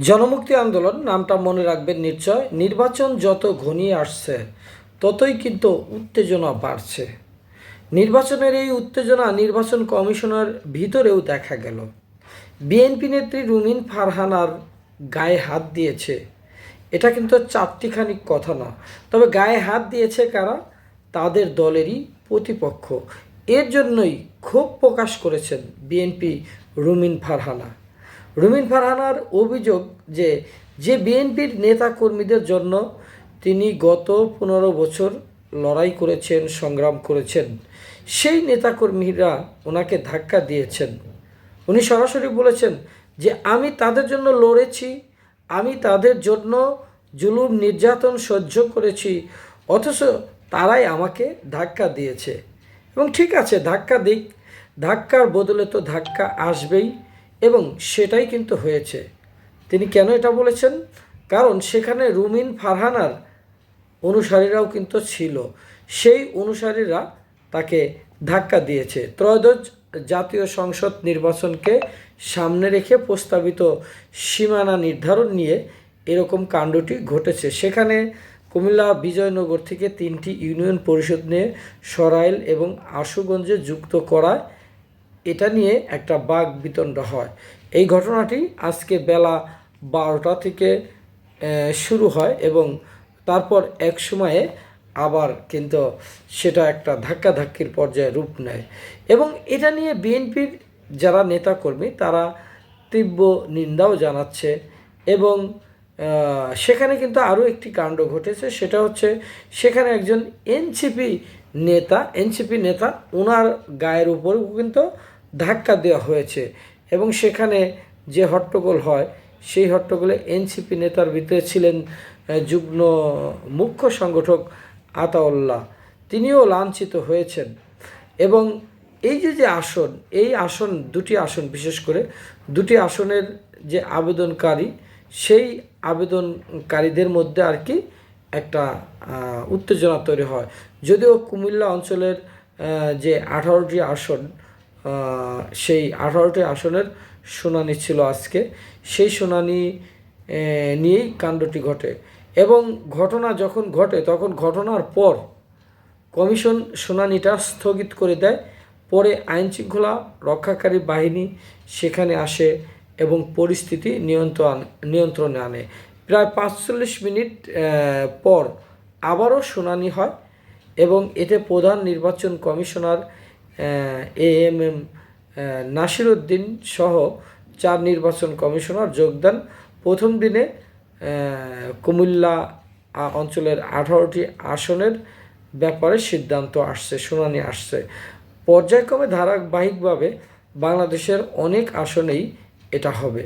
জনমুক্তি আন্দোলন, নামটা মনে রাখবেন নিশ্চয়, নির্বাচন যত ঘনিয়ে আসছে, ততই কিন্তু উত্তেজনা বাড়ছে। নির্বাচনের এই উত্তেজনা নির্বাচন কমিশনের ভিতরেও দেখা গেল। বিএনপি নেত্রী রুমিন ফারহানার গায়ে হাত দিয়েছে। এটা কিন্তু চারটিখানি কথা না। তবে গায়ে হাত দিয়েছে কারা? তাদের দলেরই প্রতিপক্ষ। এর জন্যই ক্ষোভ প্রকাশ করেছেন বিএনপি রুমিন ফারহানা। রুমিন ফারহানার অভিযোগ যে যে বিএনপির নেতা কর্মীদের জন্য তিনি গত পনেরো বছর লড়াই করেছেন, সংগ্রাম করেছেন, সেই নেতাকর্মীরা ওনাকে ধাক্কা দিয়েছেন। উনি সরাসরি বলেছেন যে, আমি তাদের জন্য লড়েছি, আমি তাদের জন্য জুলুম নির্যাতন সহ্য করেছি, অথচ তারাই আমাকে ধাক্কা দিয়েছে। এবং ঠিক আছে, ধাক্কা দিক, ধাক্কার বদলে তো ধাক্কা আসবেই। এবং সেটাই কিন্তু হয়েছে। তিনি কেন এটা বলেছেন? কারণ সেখানে রুমিন ফারহানার অনুসারীরাও কিন্তু ছিল। সেই অনুসারীরা তাকে ধাক্কা দিয়েছে। ত্রয়োদশ জাতীয় সংসদ নির্বাচনকে সামনে রেখে প্রস্তাবিত সীমানা নির্ধারণ নিয়ে এরকম কাণ্ডটি ঘটেছে। সেখানে কুমিল্লা বিজয়নগর থেকে তিনটি ইউনিয়ন পরিষদ নিয়ে সরাইল এবং আশুগঞ্জে যুক্ত করায় এটা নিয়ে একটা বাঘ বিতণ্ড হয়। এই ঘটনাটি আজকে বেলা বারোটা থেকে শুরু হয় এবং তারপর এক সময়ে আবার কিন্তু সেটা একটা ধাক্কাধাক্কির পর্যায়ে রূপ নেয়। এবং এটা নিয়ে বিএনপির যারা নেতাকর্মী, তারা তীব্র নিন্দাও জানাচ্ছে এবং সেখানে কিন্তু আরও একটি কাণ্ড ঘটেছে, সেটা হচ্ছে সেখানে একজন এনসিপি নেতা এনসিপি নেতা ওনার গায়ের উপরেও কিন্তু ধাক্কা দেওয়া হয়েছে এবং সেখানে যে হট্টগোল হয়, সেই হট্টগোলে এনসিপি নেতার ভিতরে ছিলেন যুগ্ম মুখ্য সংগঠক আতাউল্লাহ। তিনিও লাঞ্ছিত হয়েছেন। এবং এই যে যে আসন, এই আসন, দুটি আসন বিশেষ করে, দুটি আসনের যে আবেদনকারী, সেই আবেদনকারীদের মধ্যে আর কি একটা উত্তেজনা তৈরি হয়। যদিও কুমিল্লা অঞ্চলের যে আঠারোটি আসন সেই আঠারোটি আসনের শুনানি ছিল আজকে। সেই শুনানি নিয়েই কাণ্ডটি ঘটে এবং ঘটনা যখন ঘটে, তখন ঘটনার পর কমিশন শুনানিটা স্থগিত করে দেয়। পরে আইন শৃঙ্খলা রক্ষাকারী বাহিনী সেখানে আসে এবং পরিস্থিতি নিয়ন্ত্রণ, নিয়ন্ত্রণে আনে। প্রায় পাঁচচল্লিশ মিনিট পর আবারও শুনানি হয় এবং এতে প্রধান নির্বাচন commissioner A M M Nasir Uddin সহ চার নির্বাচন কমিশনার যোগদান প্রথম দিনে কুমিল্লা অঞ্চলের আঠারোটি আসনের ব্যাপারে সিদ্ধান্ত আসছে, শুনানি আসছে। পর্যায়ক্রমে ধারাবাহিকভাবে বাংলাদেশের অনেক আসনেই এটা হবে।